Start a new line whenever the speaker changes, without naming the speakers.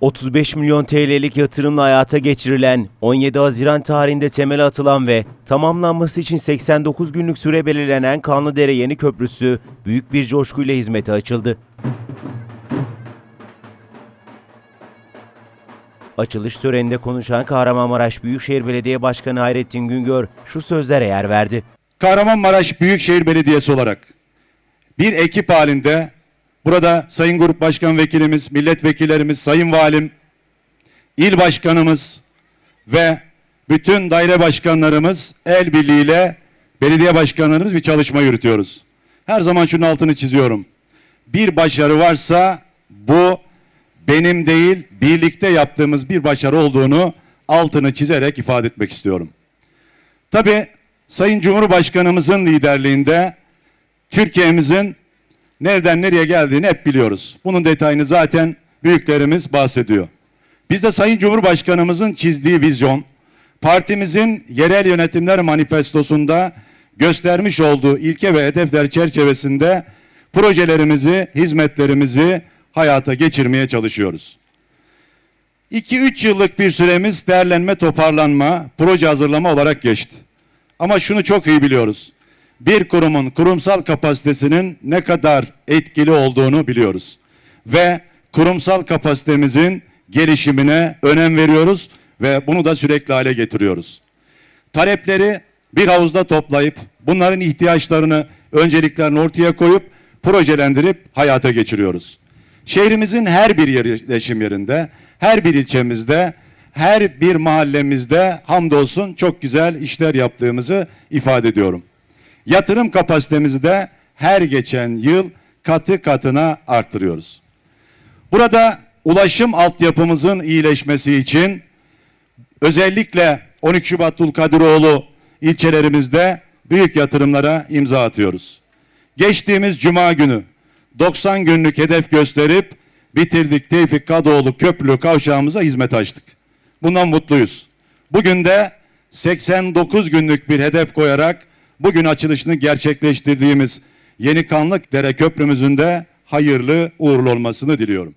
35 milyon TL'lik yatırımla hayata geçirilen, 17 Haziran tarihinde temel atılan ve tamamlanması için 89 günlük süre belirlenen Kanlıdere Yeni Köprüsü büyük bir coşkuyla hizmete açıldı. Açılış töreninde konuşan Kahramanmaraş Büyükşehir Belediye Başkanı Hayrettin Güngör şu sözlere yer verdi.
Kahramanmaraş Büyükşehir Belediyesi olarak bir ekip halinde burada Sayın Grup Başkan Vekilimiz, milletvekillerimiz, Sayın Valim, il başkanımız ve bütün daire başkanlarımız el birliğiyle belediye başkanlarımız bir çalışma yürütüyoruz. Her zaman şunun altını çiziyorum. Bir başarı varsa bu benim değil birlikte yaptığımız bir başarı olduğunu altını çizerek ifade etmek istiyorum. Tabii Sayın Cumhurbaşkanımızın liderliğinde Türkiye'mizin nereden nereye geldiğini hep biliyoruz. Bunun detayını zaten büyüklerimiz bahsediyor. Biz de Sayın Cumhurbaşkanımızın çizdiği vizyon, partimizin yerel yönetimler manifestosunda göstermiş olduğu ilke ve hedefler çerçevesinde projelerimizi, hizmetlerimizi hayata geçirmeye çalışıyoruz. 2-3 yıllık bir süremiz değerlenme, toparlanma, proje hazırlama olarak geçti. Ama şunu çok iyi biliyoruz. Bir kurumun kurumsal kapasitesinin ne kadar etkili olduğunu biliyoruz. Ve kurumsal kapasitemizin gelişimine önem veriyoruz ve bunu da sürekli hale getiriyoruz. Talepleri bir havuzda toplayıp bunların ihtiyaçlarını, önceliklerini ortaya koyup projelendirip hayata geçiriyoruz. Şehrimizin her bir yerleşim yerinde, her bir ilçemizde, her bir mahallemizde hamdolsun çok güzel işler yaptığımızı ifade ediyorum. Yatırım kapasitemizi de her geçen yıl katı katına arttırıyoruz. Burada ulaşım altyapımızın iyileşmesi için özellikle 12 Şubat Dulkadiroğlu ilçelerimizde büyük yatırımlara imza atıyoruz. Geçtiğimiz cuma günü 90 günlük hedef gösterip bitirdik Tevfik Kadıoğlu köprülü kavşağımıza hizmet açtık. Bundan mutluyuz. Bugün de 89 günlük bir hedef koyarak bugün açılışını gerçekleştirdiğimiz Yeni Kanlık Dere Köprümüzün de hayırlı uğurlu olmasını diliyorum.